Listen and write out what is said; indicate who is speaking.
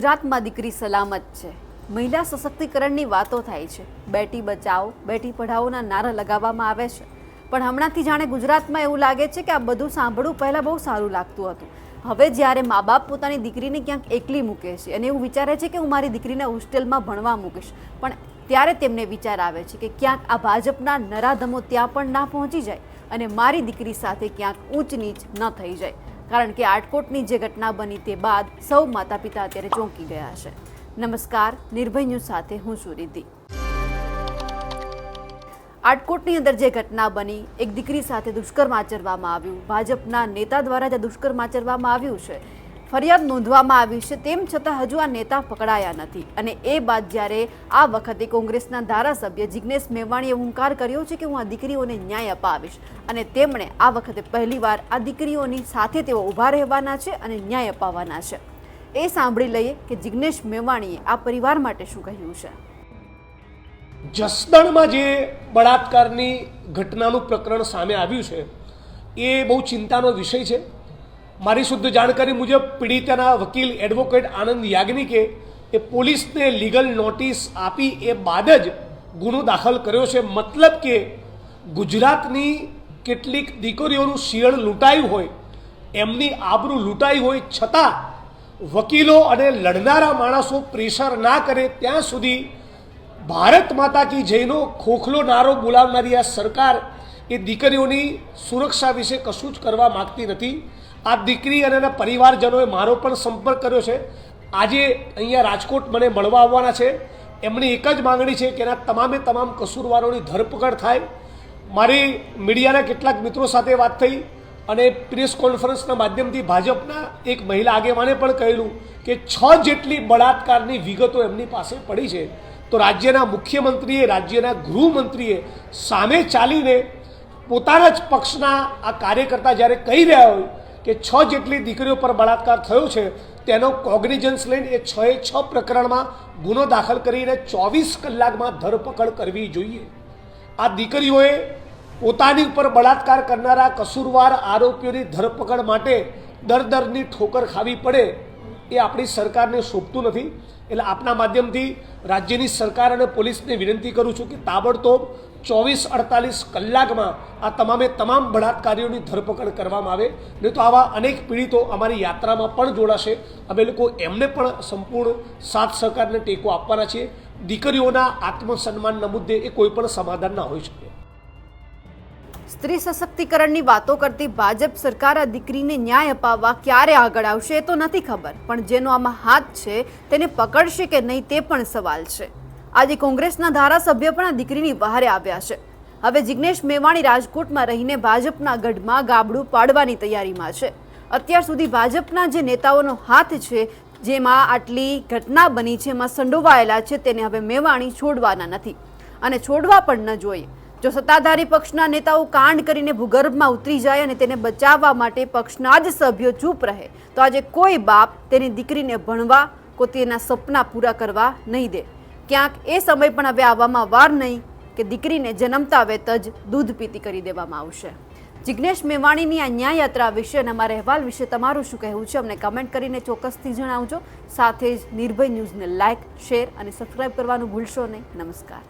Speaker 1: ગુજરાતમાં દીકરી સલામત છે. મહિલા સશક્તિકરણની વાતો થાય છે. બેટી બચાવો બેટી પઢાઓના નારા લગાવવામાં આવે છે. પણ હમણાંથી જાણે ગુજરાતમાં એવું લાગે છે કે આ બધું સાંભળવું પહેલાં બહુ સારું લાગતું હતું. હવે જ્યારે મા બાપ પોતાની દીકરીને ક્યાંક એકલી મૂકે છે અને એવું વિચારે છે કે હું મારી દીકરીને હોસ્ટેલમાં ભણવા મૂકીશ. પણ ત્યારે તેમને વિચાર આવે છે કે ક્યાંક આ ભાજપના નરાધમો ત્યાં પણ ના પહોંચી જાય અને મારી દીકરી સાથે ક્યાંક ઊંચ નીચ ન થઈ જાય. કારણ કે આટકોટની જે ઘટના બની તે બાદ સૌ માતા પિતા અત્યારે ચોંકી ગયા છે. નમસ્કાર, નિર્ભય સાથે હું છું રિદ્ધિ. આટકોટની અંદર જે ઘટના બની, એક દીકરી સાથે દુષ્કર્મ આચરવામાં આવ્યું. ભાજપના નેતા દ્વારા જે દુષ્કર્મ આચરવામાં આવ્યું છે. ફરિયાદ નોંધવામાં આવી છે, તેમ છતાં હજુ આ નેતા પકડાયા નથી. અને એ બાદ જ્યારે આ વખતે કોંગ્રેસના ધારાસભ્ય જિગ્નેશ મેવાણીએ હુંકાર કર્યો છે કે હું આ દીકરીઓને ન્યાય અપાવીશ. અને તેમણે આ વખતે પહેલીવાર આ દીકરીઓની સાથે તેઓ ઊભા રહેવાના છે અને ન્યાય અપાવવાના છે. એ સાંભળી લઈએ કે જિગ્નેશ મેવાણીએ આ પરિવાર માટે શું કહ્યું છે.
Speaker 2: જસદણમાં જે બળાત્કારની ઘટનાનું પ્રકરણ સામે આવ્યું છે, એ બહુ ચિંતાનો વિષય છે. મારી શુદ્ધ જાણકારી મુજબ, પીડિતાના વકીલ એડવોકેટ આનંદ યાજ્ઞિકે એ પોલીસને લીગલ નોટિસ આપી એ બાદ જ ગુનો દાખલ કર્યો છે. મતલબ કે ગુજરાતની કેટલીક દીકરીઓનું શિયળ લૂંટાયું હોય, એમની આબરૂ લૂંટાઈ હોય છતાં વકીલો અને લડનારા માણસો પ્રેશર ના કરે, ત્યાં સુધી ભારત માતા કી જયનો ખોખલો નારો બોલાવનારી આ સરકાર એ દીકરીઓની સુરક્ષા વિશે કશું જ કરવા માગતી નથી. આ દીકરી અને એના પરિવારજનોએ મારો પણ સંપર્ક કર્યો છે. આજે અહીંયા રાજકોટ મને મળવા આવવાના છે. એમની એક જ માંગણી છે કે એના તમામે તમામ કસૂરવારોની ધરપકડ થાય. મારી મીડિયાના કેટલાક મિત્રો સાથે વાત થઈ અને પ્રેસ કોન્ફરન્સના માધ્યમથી ભાજપના એક મહિલા આગેવાને પણ કહેલું કે છ જેટલી બળાત્કારની વિગતો એમની પાસે પડી છે. તો રાજ્યના મુખ્યમંત્રીએ, રાજ્યના ગૃહમંત્રીએ સામે ચાલીને પોતાના જ પક્ષના આ કાર્યકર્તા જ્યારે કહી રહ્યા હોય કે છ જેટલી દીકરીઓ પર બળાત્કાર થયો છે, તેનો કોગ્નિજન્સ લઈને એ છ એ છ પ્રકરણમાં ગુનો દાખલ કરીને ચોવીસ કલાકમાં ધરપકડ કરવી જોઈએ. આ દીકરીઓએ પોતાની ઉપર બળાત્કાર કરનારા કસૂરવાર આરોપીઓની ધરપકડ માટે દર દરની ઠોકર ખાવી પડે એ આપણી સરકારને શોભતું નથી. એટલે આપના માધ્યમથી રાજ્યની સરકાર અને પોલીસને વિનંતી કરું છું કે તાબડતોબ ચોવીસ અડતાલીસ કલાકમાં આ તમામે તમામ બળાત્કારીઓની ધરપકડ કરવામાં આવે. નહીં તો આવા અનેક પીડિતો અમારી યાત્રામાં પણ જોડાશે. અમે લોકો એમને પણ સંપૂર્ણ સાથ સહકારને ટેકો આપવાના છીએ. દીકરીઓના આત્મસન્માનના મુદ્દે એ કોઈ પણ સમાધાન ના હોઈ શકે.
Speaker 1: સ્ત્રી સશક્તિકરણની વાતો કરતી ભાજપ સરકાર આ દીકરીને ન્યાય અપાવવા ક્યારે આગળ આવશે એ તો નથી ખબર, પણ જેનો આમાં હાથ છે તેને પકડશે કે નહીં તે પણ સવાલ છે. આજે કોંગ્રેસના ધારાસભ્ય પણ આ દીકરીની બહારે આવ્યા છે. હવે જિગ્નેશ મેવાણી રાજકોટમાં રહીને ભાજપના ગઢમાં ગાબડું પાડવાની તૈયારીમાં છે. અત્યાર સુધી ભાજપના જે નેતાઓનો હાથ છે, જેમાં આટલી ઘટના બની છે, એમાં સંડોવાયેલા છે, તેને હવે મેવાણી છોડવાના નથી. અને છોડવા પણ ન જોઈએ. જો સત્તાધારી પક્ષના નેતાઓ કાંડ કરીને ભૂગર્ભમાં ઉતરી જાય અને તેને બચાવવા માટે પક્ષના જ સભ્યો ચૂપ રહે, તો આજે કોઈ બાપ તેની દીકરીને ભણવા કો તેના સપના પૂરા કરવા નહીં દે. ક્યાંક એ સમય પણ હવે આવવામાં વાર નહીં કે દીકરીને જન્મતા વેત જ દૂધ પીતી કરી દેવામાં આવશે. જિગ્નેશ મેવાણીની આ ન્યાય યાત્રા વિશે અને અમારા અહેવાલ વિશે તમારું શું કહેવું છે, અમને કમેન્ટ કરીને ચોક્કસથી જણાવજો. સાથે જ નિર્ભય ન્યૂઝને લાઇક શેર અને સબસ્ક્રાઇબ કરવાનું ભૂલશો નહીં. નમસ્કાર.